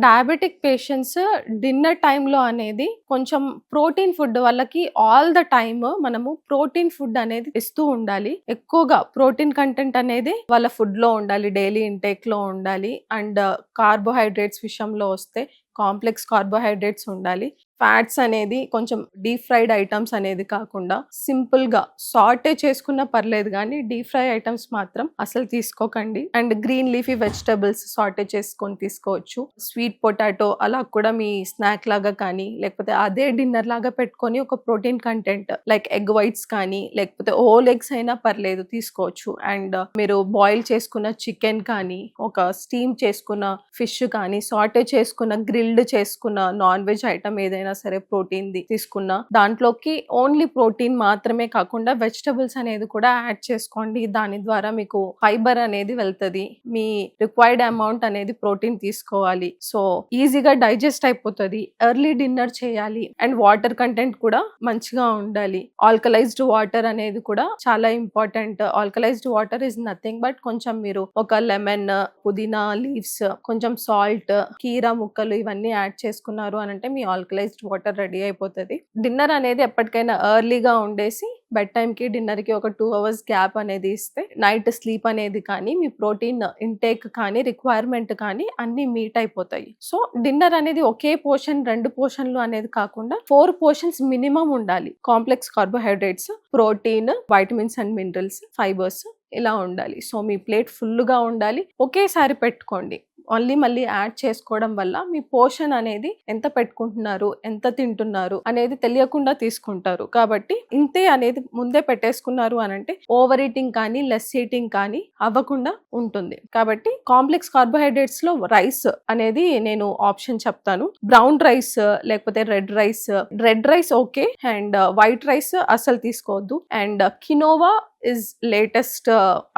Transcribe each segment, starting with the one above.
Diabetic patients dinner టైంలో అనేది కొంచెం ప్రోటీన్ ఫుడ్ వాళ్ళకి ఆల్ ద టైమ్ మనము ప్రోటీన్ ఫుడ్ అనేది ఇస్తూ ఉండాలి. ఎక్కువగా ప్రోటీన్ కంటెంట్ అనేది వాళ్ళ ఫుడ్లో ఉండాలి డైలీ ఇంటేక్లో ఉండాలి. అండ్ కార్బోహైడ్రేట్స్ విషయంలో వస్తే కాంప్లెక్స్ కార్బోహైడ్రేట్స్ ఉండాలి. ఫ్యాట్స్ అనేది కొంచెం డీప్ ఫ్రైడ్ ఐటమ్స్ అనేది కాకుండా సింపుల్గా సాటే చేసుకున్నా పర్లేదు కానీ డీప్ ఫ్రై ఐటమ్స్ మాత్రం అసలు తీసుకోకండి. And green leafy vegetables saute చేసుకొని తీసుకోవచ్చు. స్వీట్ స్వీట్ పొటాటో అలా కూడా మీ స్నాక్ లాగా కానీ లేకపోతే అదే డిన్నర్ లాగా పెట్టుకొని ఒక protein content like egg whites కానీ లేకపోతే ఓల్ ఎగ్స్ అయినా పర్లేదు తీసుకోవచ్చు. అండ్ మీరు బాయిల్ చేసుకున్న చికెన్ కానీ ఒక స్టీమ్ చేసుకున్న ఫిష్ కానీ సాటే చేసుకున్న గ్రిల్డ్ చేసుకున్న నాన్ వెజ్ ఐటమ్ ఏదైనా సరే ప్రోటీన్ ది తీసుకున్న దాంట్లోకి ఓన్లీ ప్రోటీన్ మాత్రమే కాకుండా వెజిటబుల్స్ అనేది కూడా యాడ్ చేసుకోండి. దాని ద్వారా మీకు ఫైబర్ అనేది వెళ్తుంది. మీ రిక్వైర్డ్ అమౌంట్ అనేది ప్రోటీన్ తీసుకోవాలి. సో సో ఈజీగా డైజెస్ట్ అయిపోతుంది. ఎర్లీ డిన్నర్ చేయాలి అండ్ వాటర్ కంటెంట్ కూడా మంచిగా ఉండాలి. ఆల్కలైజ్డ్ వాటర్ అనేది కూడా చాలా important. Alkalized water is nothing but కొంచెం మీరు ఒక లెమన్ పుదీనా లీవ్స్ కొంచెం సాల్ట్ కీరా ముక్కలు ఇవన్నీ యాడ్ చేసుకున్నారు అని అంటే మీ ఆల్కలైజ్డ్ వాటర్ రెడీ అయిపోతుంది. డిన్నర్ అనేది ఎప్పటికైనా ఎర్లీగా ఉండేసి బెడ్ టైంకి డిన్నర్కి ఒక టూ అవర్స్ గ్యాప్ అనేది ఇస్తే నైట్ స్లీప్ అనేది కానీ మీ ప్రోటీన్ ఇంటేక్ కానీ రిక్వైర్మెంట్ కానీ అన్ని మీట్ అయిపోతాయి. సో డిన్నర్ అనేది ఒకే పోర్షన్ రెండు పోర్షన్లు అనేది కాకుండా ఫోర్ పోర్షన్స్ మినిమం ఉండాలి. Complex carbohydrates protein vitamins and minerals fibres ఇలా ఉండాలి. సో మీ ప్లేట్ ఫుల్గా ఉండాలి. ఒకేసారి పెట్టుకోండి. ఓన్లీ మళ్ళీ యాడ్ చేసుకోవడం వల్ల మీ పోషన్ అనేది ఎంత పెట్టుకుంటున్నారు ఎంత తింటున్నారు అనేది తెలియకుండా తీసుకుంటారు. కాబట్టి ఇంతే అనేది ముందే పెట్టేసుకున్నారు అని అంటే ఓవర్ ఈటింగ్ కానీ లెస్ ఈటింగ్ కానీ అవ్వకుండా ఉంటుంది. కాబట్టి కాంప్లెక్స్ కార్బోహైడ్రేట్స్లో రైస్ అనేది నేను ఆప్షన్ చెప్తాను. బ్రౌన్ రైస్ లేకపోతే red rice red rice okay and white rice అసలు తీసుకోవద్దు. And quinoa uh, is latest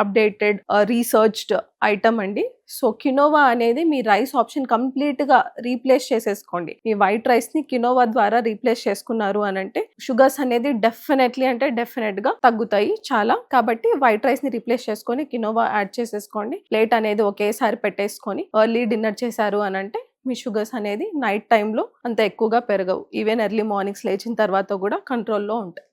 updated researched item అండి. సో కినోవా అనేది మీ రైస్ ఆప్షన్ కంప్లీట్గా రీప్లేస్ చేసేసుకోండి. మీ వైట్ రైస్ని కినోవా ద్వారా రీప్లేస్ చేసుకున్నారు అని అంటే షుగర్స్ అనేది డెఫినెట్లీ అంటే డెఫినెట్గా తగ్గుతాయి చాలా. కాబట్టి వైట్ రైస్ని రీప్లేస్ చేసుకొని కినోవా యాడ్ చేసేసుకోండి. ప్లేట్ అనేది ఒకేసారి పెట్టేసుకొని ఎర్లీ డిన్నర్ చేశారు అని అంటే మీ షుగర్స్ అనేది నైట్ టైంలో అంత ఎక్కువగా పెరగవు. ఈవెన్ ఎర్లీ మార్నింగ్స్ లేచిన తర్వాత కూడా కంట్రోల్లో ఉంటాయి.